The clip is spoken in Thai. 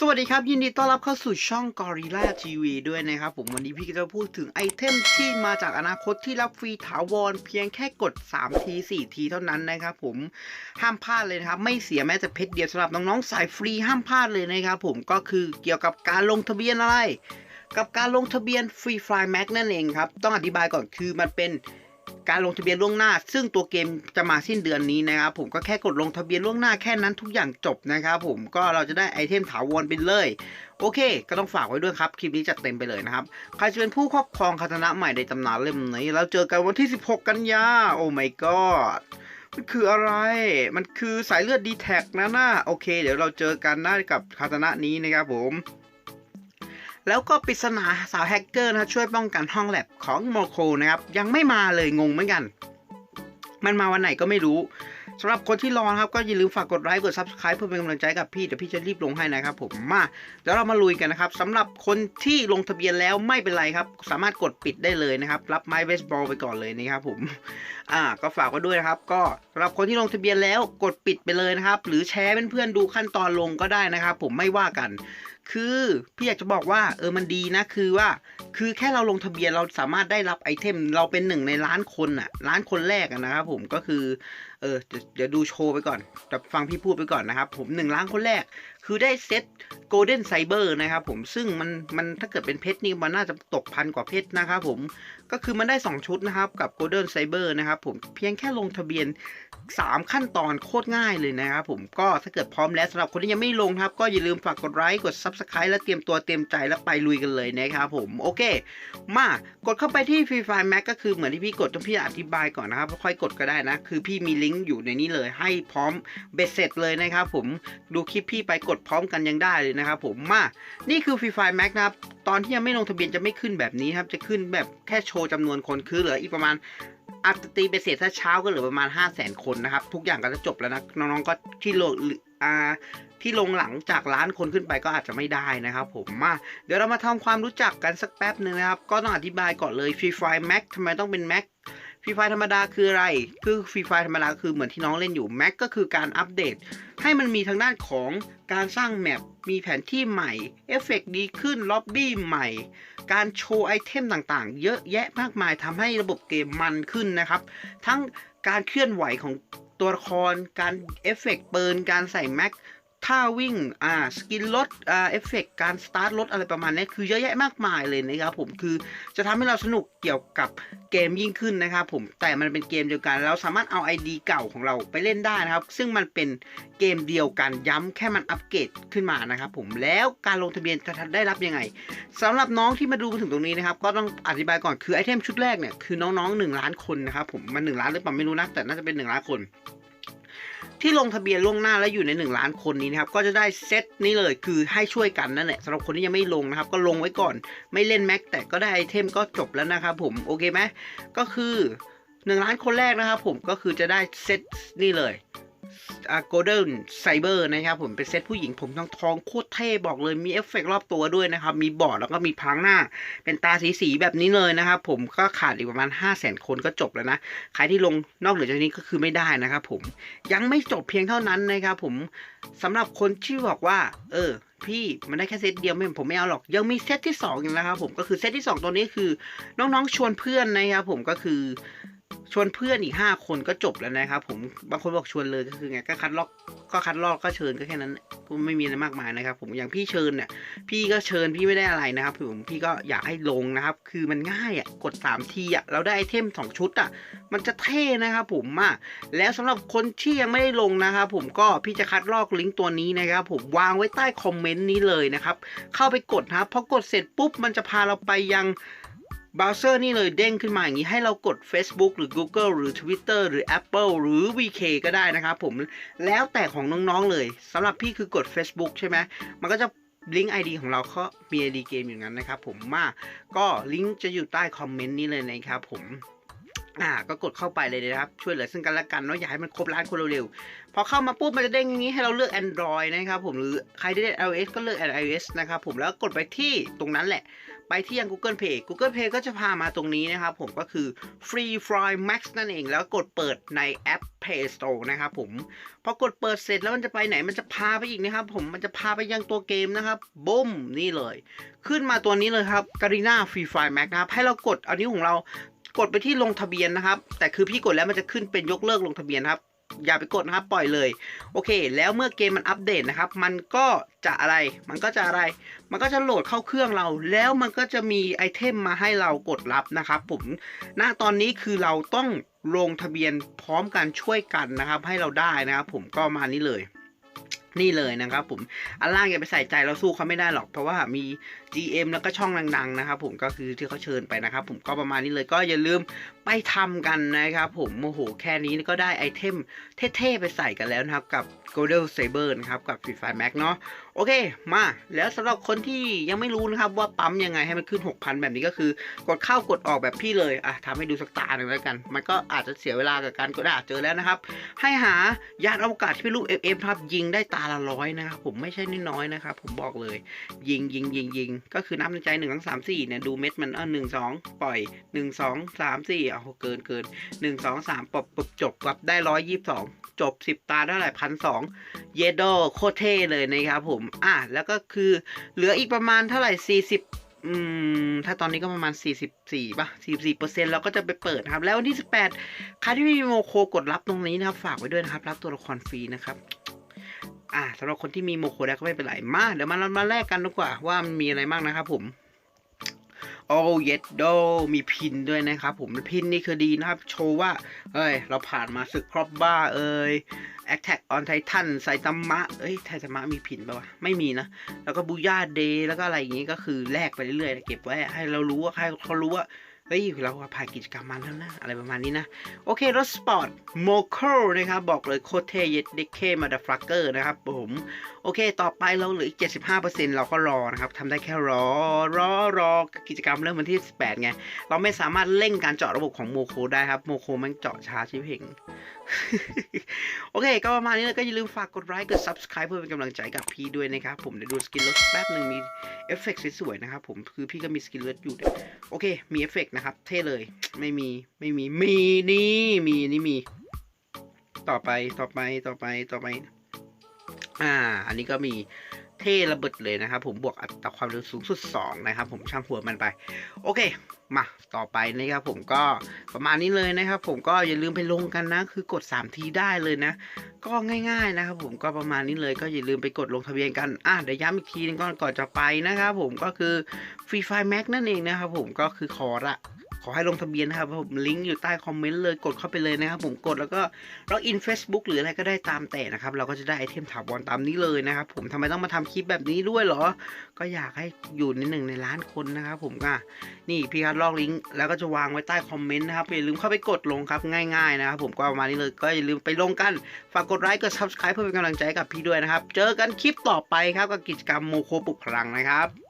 สวัสดีครับ ยินดีต้อนรับเข้าสู่ช่อง Gorilla TV ด้วยนะครับผมวันนี้พี่จะพูดถึงไอเทมที่มาจากอนาคตที่รับฟรีถาวรเพียงแค่กด 3 ที 4 ทีเท่านั้นนะครับผมห้ามพลาดเลยนะครับ ไม่เสียแม้แต่เพชรเดียวสำหรับน้องๆสายฟรีห้ามพลาดเลยนะครับผมก็คือเกี่ยวกับการลงทะเบียนอะไร กับการลงทะเบียน Free Fire Max นั่นเองครับ ต้องอธิบายก่อนคือมันเป็น การลงทะเบียนล่วงหน้า ซึ่งตัวเกมจะมาสิ้นเดือนนี้นะครับผมก็แค่กดลงทะเบียนล่วงหน้าแค่นั้นทุกอย่างจบนะครับผมก็เราจะได้ไอเทมถาวรไปเลยโอเค ก็ต้องฝากไว้ด้วยครับ คลิปนี้จัดเต็มไปเลยนะครับ ใครจะเป็นผู้ครอบครองคาตนะใหม่ในตำนานเล่มนี้แล้วเจอกันวันที่ 16 กันยา โอ้ my god มันคืออะไร มันคือสายเลือดดีแท็กนะน่าโอเค เดี๋ยวเราเจอกันนะกับคาตนะนี้นะครับผม แล้วก็ปริศนาสาวแฮกเกอร์นะช่วยป้องกันห้องแลบของโมโคนะครับยังไม่มาเลยงงเหมือนกัน มันมาวันไหนก็ไม่รู้สำหรับคนที่รอครับก็อย่าลืมฝากกดไลค์กด Subscribe เพื่อเป็นกำลังใจกับพี่เดี๋ยวพี่จะรีบลงให้นะครับผมมาเดี๋ยวเรามาลุยกันนะครับสำหรับคนที่ลงทะเบียนแล้วไม่เป็นไรครับ สามารถกดปิดได้เลยนะครับ รับไม้เบสบอลไปก่อนเลยนะครับผมอ่าก็ฝากไว้ด้วยนะครับ ก็สำหรับคนที่ลงทะเบียนแล้วกดปิดไปเลยนะครับ หรือแชร์เพื่อนๆดูขั้นตอนลงก็ได้นะครับ ผมไม่ว่ากัน คือพี่อยากจะบอกว่าเออมันดีนะคือว่า คือแค่เราลงทะเบียนเราสามารถได้รับไอเทม เราเป็นหนึ่งในล้านคนอะล้านคนแรกะนะครับผมก็คือเออเดี๋ยวเดี๋ยวดูโชว์ไปก่อนแต่ฟังพี่พูดไปก่อนนะครับผมหนึ่งล้านคนแรก คือได้เซตโกลเด้นไซเบอร์นะครับผมซึ่งมันมันถ้าเกิดเป็นเพชรนี่มันน่าจะตกพันกว่าเพชรนะครับผมก็คือมันได้ 2 ชุดนะครับกับโกลเด้นไซเบอร์นะครับผมเพียงแค่ลงทะเบียน 3 ขั้นตอนโคตรง่ายเลยนะครับผมก็ถ้าเกิดพร้อมแล้วสำหรับคนที่ยังไม่ลงครับ ก็อย่าลืมฝากกดไลค์กด Subscribe และเตรียมตัวเตรียมใจแล้วไปลุยกันเลยนะครับผมโอเค มากดเข้าไปที่ Free Fire Max ก็คือเหมือนที่พี่กดต้องพี่อธิบายก่อนนะครับค่อยกดก็ได้นะคือพี่มีลิงก์อยู่ในนี้เลยให้พร้อมเบ็ดเสร็จเลยนะครับผมดูคลิปพี่ไปกดพร้อมกันยังได้เลยนะครับผมมานี่คือ Free Fire Max นะครับ ตอนที่ยังไม่ลงทะเบียนจะไม่ขึ้นแบบนี้ครับ จะขึ้นแบบแค่โชว์จำนวนคนคือเหลืออีกประมาณอัตตีไปเศษถ้าเช้าก็เหลือประมาณ 5 0 0 0 0 0 คนนะครับ ทุกอย่างก็จะจบแล้วนะ น้องๆก็ที่ลงอ่าที่ลงหลังจากล้านคนขึ้นไปก็อาจจะไม่ได้นะครับผมมาเดี๋ยวเรามาทำความรู้จักกันสักแป๊บหนึ่งนะครับ ก็ต้องอธิบายก่อนเลย Free Fire Max ทำไมต้องเป็น Max ฟรีไฟธรรมดาคืออะไร คือฟรีไฟธรรมดาคือเหมือนที่น้องเล่นอยู่ Mac ก็คือการอัปเดต ให้มันมีทางด้านของการสร้างแมปมีแผนที่ใหม่เอฟเฟกดีขึ้นล็อบบี้ใหม่ การโชว์ไอเทมต่างๆ เยอะแยะมากมายทำให้ระบบเกมมันขึ้นนะครับ ทั้งการเคลื่อนไหวของตัวละคร การเอฟเฟกปืน การใส่แม็กท่าวิ่ง อ่า สกินรถ อ่า เอฟเฟกการสตาร์ทรถอะไรประมาณนี้ คือเยอะแยะมากมายเลยนะครับผม คือจะทำให้เราสนุกเกี่ยวกับ กมยิ่งขึ้นนะครับผมแต่มันเป็นเกมเดียวกัน เราสามารถเอา ID เก่าของเราไปเล่นได้นะครับ ซึ่งมันเป็นเกมเดียวกันย้ำแค่มันอัปเกรดขึ้นมานะครับผมแล้วการลงทะเบียนจะได้รับยังไงสำหรับน้องที่มาดูมาถึงตรงนี้นะครับก็ต้องอธิบายก่อนคือไอเทมชุดแรกเนี่ยคือน้องๆ1ล้านคนนะครับผมมัน1ล้านหรือเปล่าไม่รู้นะแต่น่าจะเป็น1ล้านคน ที่ลงทะเบียนล่วงหน้าและอยู่ใน 1 ล้านคนนี้นะครับก็จะได้เซตนี้เลยคือให้ช่วยกันนั่นแหละสำหรับคนที่ยังไม่ลงนะครับก็ลงไว้ก่อน ไม่เล่นแม็กแต่ก็ได้ไอเทมก็จบแล้วนะครับผมโอเคไหมก็คือ 1 ล้านคนแรกนะครับผมก็คือจะได้เซตนี่เลย โกลเด้นไซเบอร์นะครับผมเป็นเซตผู้หญิงผมทองทองโคตรเท่บอกเลยมีเอฟเฟกต์รอบตัวด้วยนะครับ มีบอร์ดแล้วก็มีพังหน้า เป็นตาสีสีแบบนี้เลยนะครับผมก็ขาดอีกประมาณ 5 0 0 0 0 0 คนก็จบแล้วนะ ใครที่ลงนอกเหนือจากนี้ก็คือไม่ได้นะครับผมยังไม่จบเพียงเท่านั้นนะครับผมสำหรับคนที่บอกว่า เออพี่มันได้แค่เซตเดียวไม่ผมไม่เอาหรอก ยังมีเซตที่2องอีกนะครับผมก็คือเซตที่ 2 ตัวนี้คือน้องๆชวนเพื่อนนะครับผมก็คือ ชวนเพื่อนอีก 5 คนก็จบแล้วนะครับผมบางคนบอกชวนเลยก็คือไงก็คัดลอกก็คัดลอกก็เชิญก็แค่นั้นก็ไม่มีอะไรมากมายนะครับ ผมอย่างพี่เชิญเนี่ยพี่ก็เชิญพี่ไม่ได้อะไรนะครับผมพี่ก็อยากให้ลงนะครับ คือมันง่ายอะกด3ทีอะเราได้ไอเทม2ชุดอะมันจะเท่นะครับผมอะแล้วสำหรับคนที่ยังไม่ได้ลงนะครับผมก็พี่จะคัดลอกลิงก์ตัวนี้นะครับผมวางไว้ใต้คอมเมนต์นี้เลยนะครับเข้าไปกดนะครับพอกดเสร็จปุ๊บมันจะพาเราไปยัง เบราว์เซอร์นี่เลยเด้งขึ้นมาอย่างนี้ให้เรากด Facebook หรือ Google หรือ Twitter หรือ Apple หรือ VK ก็ได้นะครับผมแล้วแต่ของน้องๆเลยสำหรับพี่คือกด Facebook ใช่ไหมมันก็จะลิงก์ ID ของเราเขามี ID เกมอย่างนั้นนะครับผมมาก็ลิงก์จะอยู่ใต้คอมเมนต์นี้เลยนะครับผม อ่าก็กดเข้าไปเลยนะครับ ช่วยเหลือซึ่งกันและกันเนาะอยากให้มันครบล้านคนเร็วๆ พอเข้ามาปุ๊บมันจะเด้งอย่างนี้ให้เราเลือก Android นะครับผมหรือใครที่เล่น iOS ก็เลือก iOS นะครับผมแล้วกดไปที่ตรงนั้นแหละ ไปที่ยัง Google Play Google Play ก็จะพามาตรงนี้นะครับผมก็คือ Free Fry Max นั่นเอง แล้วกดเปิดในแอป Play Store นะครับผมพอกดเปิดเสร็จแล้วมันจะไปไหนมันจะพาไปอีกนะครับผมมันจะพาไปยังตัวเกมนะครับบุ้มนี่เลย ขึ้นมาตัวนี้เลยครับ Garena Free Fire Max นะครับให้เรากดอานิ้ของเรา กดไปที่ลงทะเบียนนะครับ แต่คือพี่กดแล้วมันจะขึ้นเป็นยกเลิกลงทะเบียนครับ อย่าไปกดนะครับปล่อยเลย โอเค แล้วเมื่อเกมมันอัปเดตนะครับ มันก็จะอะไร มันก็จะอะไร มันก็จะโหลดเข้าเครื่องเรา แล้วมันก็จะมีไอเทมมาให้เรากดรับนะครับ ผมณตอนนี้คือเราต้องลงทะเบียนพร้อมกันช่วยกันนะครับ ให้เราได้นะครับ ผมก็มานี้เลย นี่เลยนะครับผม อันล่างอย่าไปใส่ใจเราสู้เขาไม่ได้หรอก เพราะว่ามี GM แล้วก็ช่องดังๆนะครับผมก็คือที่เขาเชิญไปนะครับผมก็ประมาณนี้เลยก็อย่าลืมไปทำกันนะครับผมโมโหแค่นี้ก็ได้ไอเทมเท่ๆไปใส่กันแล้วนะครับกับ Golden Saber นะครับกับ Free Fire Max เนาะ โอเคมาแล้วสำหรับคนที่ยังไม่รู้นะครับว่าปั๊มยังไงให้มันขึ้น 6,000 แบบนี้ก็คือกดเข้ากดออกแบบพี่เลยอะทำให้ดูสักตาหนึ่งแล้วกัน มันก็อาจจะเสียเวลากับการกดอะเจอแล้วนะครับ ให้หายานอวกาศที่เป็นรูป FM ครับยิงได้ตาละร้อยนะครับผมไม่ใช่น้อยๆนะครับผมบอกเลย ยิงยิงยิงยิงก็คือนับในใจหนึ่งสองสามสี่เนี่ยดูเม็ดมันเออหนึ่งสองปล่อยหนึ่งสองสามสี่เอาเกินเกินหนึ่งสองสามปบปบจบกับได้ร้อยยี่สิบสองจบสิบตาเท่าไหร่พันสองเยโดโคเท่เลยนะครับผมอะแล้วก็คือเหลืออีกประมาณเท่าไหร่สี่สิบอืมถ้าตอนนี้ก็ประมาณ 44ป่ะ44เปอร์เซ็นต์เราก็จะไปเปิดครับ แล้ววันที่ 18ใครที่ไม่มีโมโคกดรับตรงนี้นะครับ ฝากไว้ด้วยนะครับ รับตัวละครฟรีนะครับอ่าสำหรับคนที่มีโมโคแล้วก็ไม่เป็นไรมาเดี๋ยวมาเรามาแลกกันดีกว่าว่ามันมีอะไรบ้างนะครับผม โอ้เยดโดมีพินด้วยนะครับ ผมพินนี่คือดีนะครับ โชว์ว่า เอ้ย เราผ่านมาศึกครอบบ้าเอ้ย Attack on Titan ไซตามะ เอ้ย ไทตามะมีพินปะวะ ไม่มีนะ แล้วก็บูย่าเดย์แล้วก็อะไรอย่างงี้ก็คือแลกไปเรื่อยๆ เก็บไว้ให้เรารู้ว่าให้เขารู้ว่า เฮ้ยเราผ่านกิจกรรมมาแล้วนะ อะไรประมาณนี้นะ โอเค รถสปอร์ตโมโคนะครับ บอกเลยโคเทเยดเดเคมาดาฟลักเกอร์นะครับผม โอเค ต่อไปเราเหลืออีก 75%เราก็รอนะครับทำได้แค่รอ รอรอกิจกรรมเริ่มวันที่ 18 ไง เราไม่สามารถเร่งการเจาะระบบของโมโคได้ครับ โมโคมันเจาะช้าชิบเพ่ง โอเค ก็ประมาณนี้เลยก็อย่าลืมฝากกดไลค์กด subscribe เพื่อเป็นกำลังใจกับพี่ด้วยนะครับ ผมเดี๋ยวดูสกินรถแป๊บหนึ่งมีเอฟเฟกต์สวยๆนะครับผมคือพี่ก็มีสกินรถอยู่เนี่ยโอเค มีเอฟเฟกต์นะครับ เท่เลย ไม่มีไม่มีมีนี่มีนี่มี ต่อไปต่อไปต่อไปต่อไป อ่า อันนี้ก็มี เท่ระเบิดเลยนะครับผมบวกอัตราความเร็วสูงสุด 2 นะครับ ผมช่างหัวมันไป โอเค มาต่อไปนะครับผมก็ประมาณนี้เลยนะครับ ผมก็อย่าลืมไปลงกันนะ คือกด 3 ทีได้เลยนะ ก็ง่ายๆนะครับ ผมก็ประมาณนี้เลยก็อย่าลืมไปกดลงทะเบียนกันอะเดี๋ยวย้ำอีกทีนึงก่อนก่อนจะไปนะครับผมก็คือ Free Fire Max นั่นเองนะครับผมก็คือขอละ อให้ลงทะเบียนนะครับผมลิงก์อยู่ใต้คอมเมนต์เลยกดเข้าไปเลยนะครับผมกดแล้วก็ล็อกอิน Facebook หรืออะไรก็ได้ตามแต่นะครับเราก็จะได้ไอเทมถาวรตามนี้เลยนะครับผมทำไมต้องมาทำคลิปแบบนี้ด้วยเหรอ ก็อยากให้อยู่ในหนึ่งในล้านคนนะครับผมก็นี่พี่คัดลอกลิงก์แล้วก็จะวางไว้ใต้คอมเมนต์นะครับอย่าลืมเข้าไปกดลงครับง่ายๆนะครับผมก็ประมาณนี้เลยก็อย่าลืมไปลงกันฝากกดไลค์กด subscribe เพื่อเป็นกำลังใจกับพี่ด้วยนะครับ เจอกันคลิปต่อไปครับกับกิจกรรมโมโคปลุกพลังนะครับ